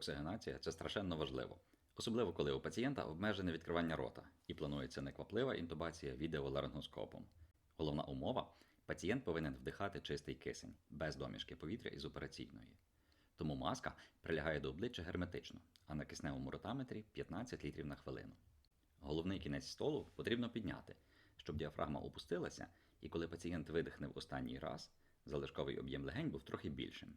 Преоксигенація це страшенно важливо, особливо коли у пацієнта обмежене відкривання рота і планується некваплива інтубація відеоларингоскопом. Головна умова пацієнт повинен вдихати чистий кисень без домішки повітря із операційної. Тому маска прилягає до обличчя герметично, а на кисневому ротаметрі 15 літрів на хвилину. Головний кінець столу потрібно підняти, щоб діафрагма опустилася, і коли пацієнт видихне в останній раз, залишковий об'єм легень був трохи більшим.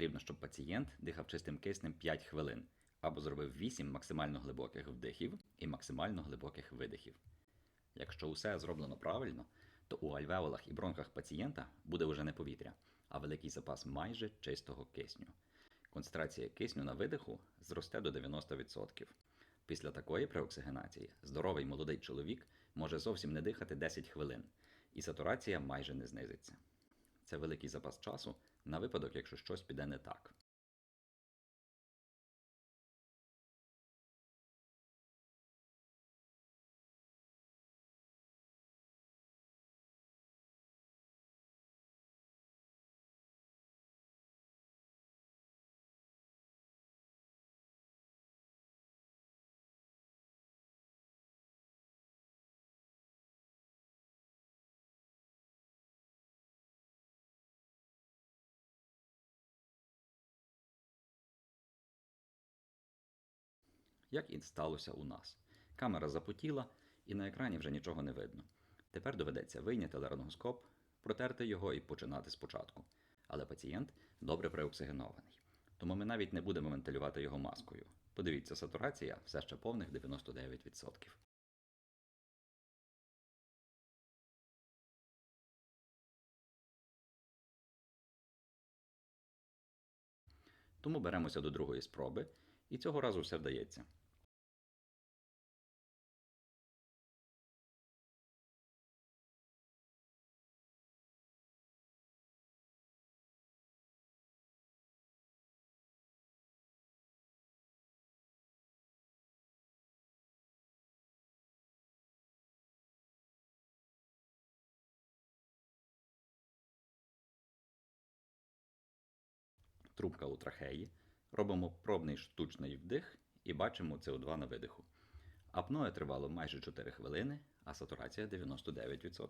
Потрібно, щоб пацієнт дихав чистим киснем 5 хвилин або зробив 8 максимально глибоких вдихів і максимально глибоких видихів. Якщо усе зроблено правильно, то у альвеолах і бронхах пацієнта буде вже не повітря, а великий запас майже чистого кисню. Концентрація кисню на видиху зросте до 90%. Після такої преоксигенації здоровий молодий чоловік може зовсім не дихати 10 хвилин, і сатурація майже не знизиться. Це великий запас часу на випадок, якщо щось піде не так. Як і сталося у нас. Камера запотіла, і на екрані вже нічого не видно. Тепер доведеться вийняти ларингоскоп, протерти його і починати спочатку. Але пацієнт добре преоксигенований. Тому ми навіть не будемо вентилювати його маскою. Подивіться, сатурація все ще повних 99%. Тому беремося до другої спроби, і цього разу все вдається. Трубка у трахеї. Робимо пробний штучний вдих і бачимо СО2 на видиху. Апноe тривало майже 4 хвилини, а сатурація 99%.